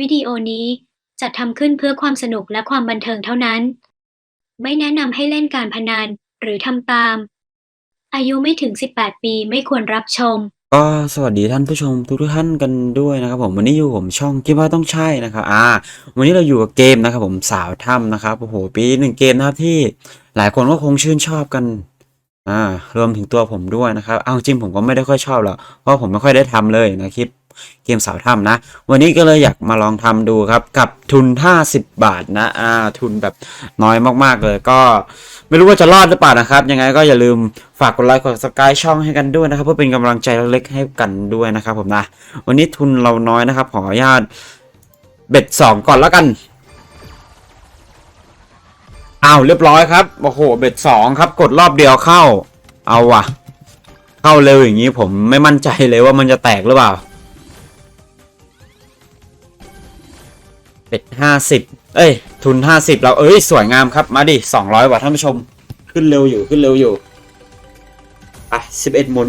วิดีโอนี้จัดทำขึ้นเพื่อความสนุกและความบันเทิงเท่านั้น ไม่แนะนำให้เล่นการพนันหรือทำตาม อายุไม่ถึง 18 ปีไม่ควรรับชม ก็สวัสดีท่านผู้ชมทุกท่านกันด้วยนะครับผมวันนี้อยู่ผมช่องคิดว่าต้องใช่นะครับอ่า วันนี้เราอยู่กับเกมนะครับผมสาวถ้ำนะครับโอ้โหปีหนึ่งเกมนะครับที่หลายคนก็คงชื่นชอบกันอ่ารวมถึงตัวผมด้วยนะครับเอาจริงผมก็ไม่ได้ค่อยชอบหรอกเพราะผมไม่ค่อยได้ทำเลยนะคลิป เกมสาวถ้ำนะ วันนี้ก็เลยอยากมาลองทำดูครับ กับทุน 50 บาทนะอ่าทุนแบบน้อยมากๆเลยก็ไม่รู้ว่าจะรอดหรือเปล่านะครับ ยังไงก็อย่าลืมฝากกดไลค์กด subscribe ช่องให้กันด้วยนะครับ เพื่อเป็นกำลังใจเล็กให้กันด้วยนะครับผมนะ วันนี้ทุนเราน้อยนะครับ ขออนุญาตเบ็ดสองก่อนแล้วกันอ้าวเรียบร้อยครับโอ้โหเบ็ดสองครับ กดรอบเดียวเข้า เอาว่ะ เข้าเร็วอย่างนี้ผมไม่มั่นใจเลยว่ามันจะแตกหรือเปล่า เป็ดห้าสิบเอ้ย ทุนห้าสิบเราเอ้ย สวยงามครับ มาดิสองร้อยวัตท่านผู้ชม ขึ้นเร็วอยู่ขึ้นเร็วอยู่ อะสิบเอ็ดหมุน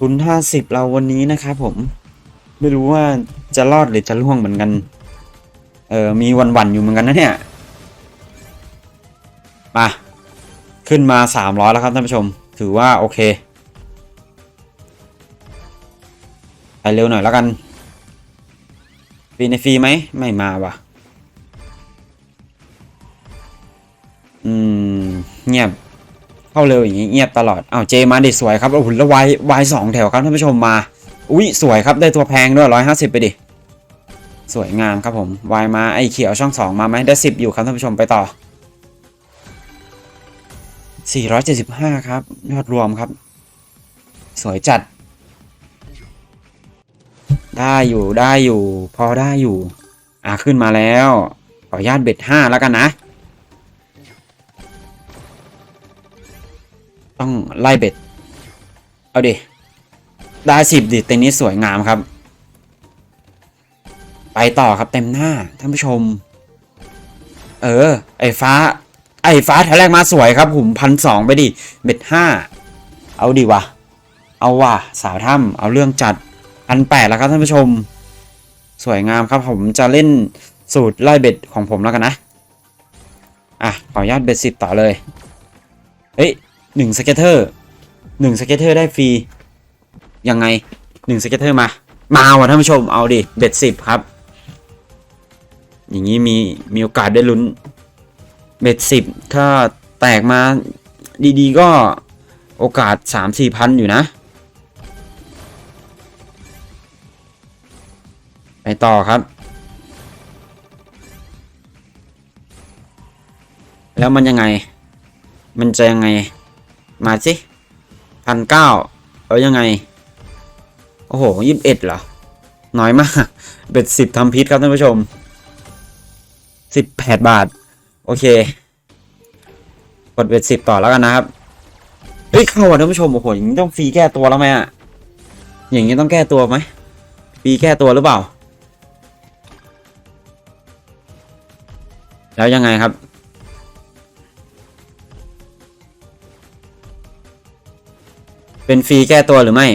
ทุนห้าสิบเราวันนี้นะครับผม ไม่รู้ว่าจะรอดหรือจะล่วงเหมือนกัน เออ มีวันๆอยู่เหมือนกันนะเนี่ย มา ขึ้นมาสามร้อยแล้วครับท่านผู้ชม ถือว่าโอเค ไปเร็วหน่อยแล้วกันฟรีในฟรีไหมไม่มาว่ะ อืม เงียบ เข้าเร็วอย่างงี้เงียบตลอดอ้าวเจมาดิสวยครับโอ้โหแล้ววายวายสองแถวครับท่านผู้ชมมา อุ้ยสวยครับได้ตัวแพงด้วยร้อยห้าสิบไปดิ สวยงามครับผมวายมาไอเขียวช่องสองมาไหมได้สิบอยู่ครับท่านผู้ชมไปต่อ475 ครับ ยอดรวมครับ สวยจัด ได้อยู่ได้อยู่ พอได้อยู่ อะขึ้นมาแล้ว ขออนุญาตเบ็ดห้าแล้วกันนะ ต้องไล่เบ็ด เอาดิ ได้สิบดิเต็มนี้สวยงามครับ ไปต่อครับเต็มหน้าท่านผู้ชม เออ ไอ้ฟ้า ไอ้ฟ้าแถวแรกมาสวยครับผมพันสองไปดิ เบ็ดห้า เอาดิวะ เอาว่ะสาวถ้ำเอาเรื่องจัด พันแปดแล้วครับท่านผู้ชม สวยงามครับผมจะเล่นสูตรไล่เบ็ดของผมแล้วกันนะ อะ ขออนุญาตเบ็ดสิบต่อเลย เฮ้ยหนึ่งสเก็ตเตอร์หนึ่งสเก็ตเตอร์ได้ฟรี ยังไงหนึ่งสเก็ตเตอร์มา มาว่ะท่านผู้ชมเอาดิ เบ็ดสิบครับ อย่างนี้มีมีโอกาสได้ลุ้น เบ็ดสิบถ้าแตกมาดีๆก็โอกาสสามสี่พันอยู่นะ ไปต่อครับ แล้วมันยังไง มันจะยังไง มาสิพันเก้าแล้วยังไง โอ้โหยี่สิบเอ็ดเหรอ น้อยมาก เบ็ดสิบทำพิษครับท่านผู้ชมสิบแปดบาท โอเค กดเบ็ดสิบต่อแล้วกันนะครับ เฮ้ยเข้าอะท่านผู้ชม โอ้โหอย่างนี้ต้องฟรีแก้ตัวแล้วไหมอะ อย่างนี้ต้องแก้ตัวไหมฟรีแก้ตัวหรือเปล่า แล้วยังไงครับ เป็นฟรีแก้ตัวหรือไม่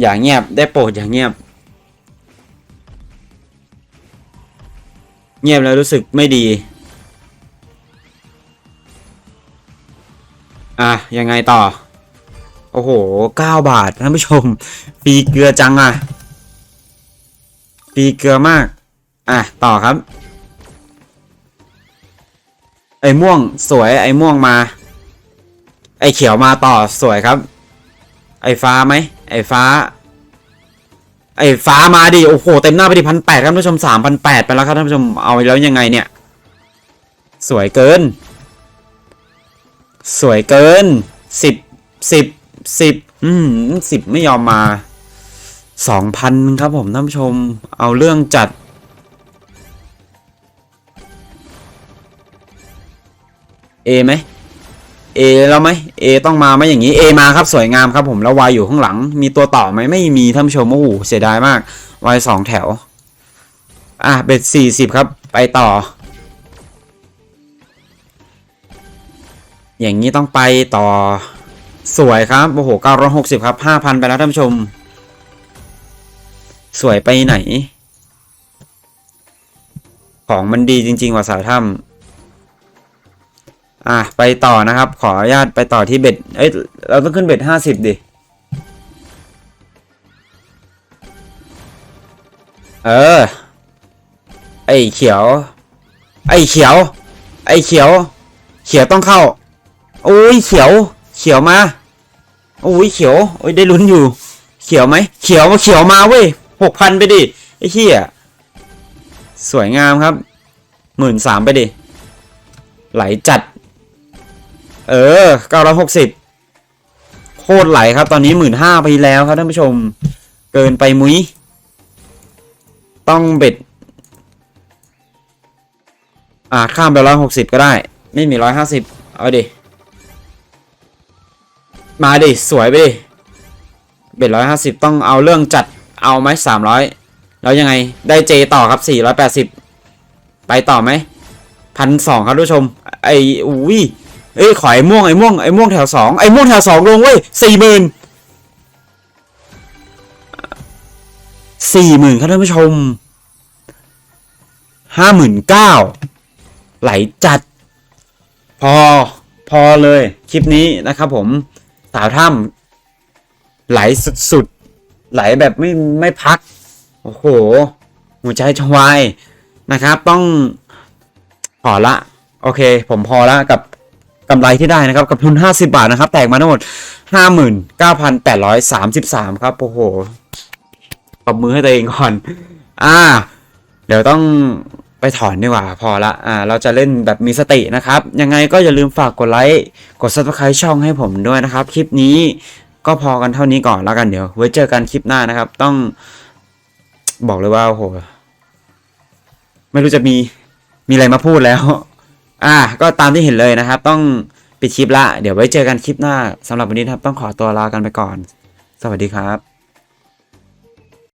อย่างเงียบได้โปรดอย่างเงียบ เงียบแล้วรู้สึกไม่ดี อะ ยังไงต่อ โอ้โหเก้าบาทท่านผู้ชมฟรีเกลือจังอะฟรีเกลือมาก อะ ต่อครับ ไอ้ม่วงสวย ไอ้ม่วงมา ไอ้เขียวมาต่อสวยครับ ไอ้ฟ้าไหมไอ้ฟ้า ไอ้ฟ้ามาดิโอ้โหเต็มหน้าไปดิพันแปดครับท่านผู้ชมสามพันแปดไปแล้วครับท่านผู้ชมเอาแล้วยังไงเนี่ย สวยเกิน สวยเกินสิบสิบสิบอืมสิบไม่ยอมมาสองพันครับผมท่านผู้ชม เอาเรื่องจัด เอไหมเอแล้วไหมเอต้องมาไหมอย่างนี้เอมาครับสวยงามครับผมแล้ววายอยู่ข้างหลัง มีตัวต่อไหมไม่มีท่านผู้ชมโอ้โหเสียดายมากวายสองแถว อะเบ็ดสี่สิบครับ ไปต่อ อย่างนี้ต้องไปต่อสวยครับโอ้โห960ครับ5,000ไปแล้วท่านผู้ชม สวยไปไหน ของมันดีจริง ๆ ว่าสาวถ้ำ อะไปต่อนะครับ ขออนุญาตไปต่อที่เบ็ดเอ้ยเราต้องขึ้นเบ็ดห้าสิบดิเออ ไอเขียว ไอเขียว ไอเขียว เขียวต้องเข้าโอ้ยเขียว เขียวมาโอ้ยเขียวโอ้ยได้ลุ้นอยู่ เขียวไหมเขียวมาเขียวมาเว้ยหกพันไปดิไอ้เหี้ยสวยงามครับหมื่นสามไปดิไหลจัด เออเก้าร้อยหกสิบโคตรไหลครับ ตอนนี้หมื่นห้าไปแล้วครับท่านผู้ชม เกินไปมุ้ย ต้องเบ็ด อ่าข้ามไปร้อยหกสิบก็ได้ ไม่มีร้อยห้าสิบเอาดิ มาดิ สวยไปดิ เบ็ดร้อยห้าสิบต้องเอาเรื่องจัดเอาไหมสามร้อยแล้วยังไงได้เจต่อครับสี่ร้อยแปดสิบไปต่อไหมพันสองครับทุกผู้ชม ไอ้อุ้ย เอ้ยขอไอ้ม่วงไอ้ม่วงไอ้ม่วงแถวสองไอ้ม่วงแถวสองลงเว้ยสี่หมื่นสี่หมื่นครับท่านผู้ชมห้าหมื่นเก้าไหลจัด พอพอเลย คลิปนี้นะครับผมสาวถ้ำไหลสุดๆไหลแบบไม่ไม่พัก โอ้โห หัวใจชวายนะครับ ต้องพอละ โอเค ผมพอละกับ กำไรที่ได้นะครับกับทุน 50 บาทนะครับ แตกมาทั้งหมด 59,833 ครับโอ้โหปรบมือให้ตัวเองก่อน อ่า เดี๋ยวต้องไปถอนดีกว่าพอละอ่าเราจะเล่นแบบมีสตินะครับ ยังไงก็อย่าลืมฝากกดไลค์กด subscribe ช่องให้ผมด้วยนะครับ คลิปนี้ก็พอกันเท่านี้ก่อนแล้วกันเดี๋ยว ไว้เจอกันคลิปหน้านะครับ ต้องบอกเลยว่าโอ้โห ไม่รู้จะมีมีอะไรมาพูดแล้ว อ่าก็ตามที่เห็นเลยนะครับ ต้องปิดคลิปละ เดี๋ยวไว้เจอกันคลิปหน้าสำหรับวันนี้นะครับ ต้องขอตัวลากันไปก่อน สวัสดีครับ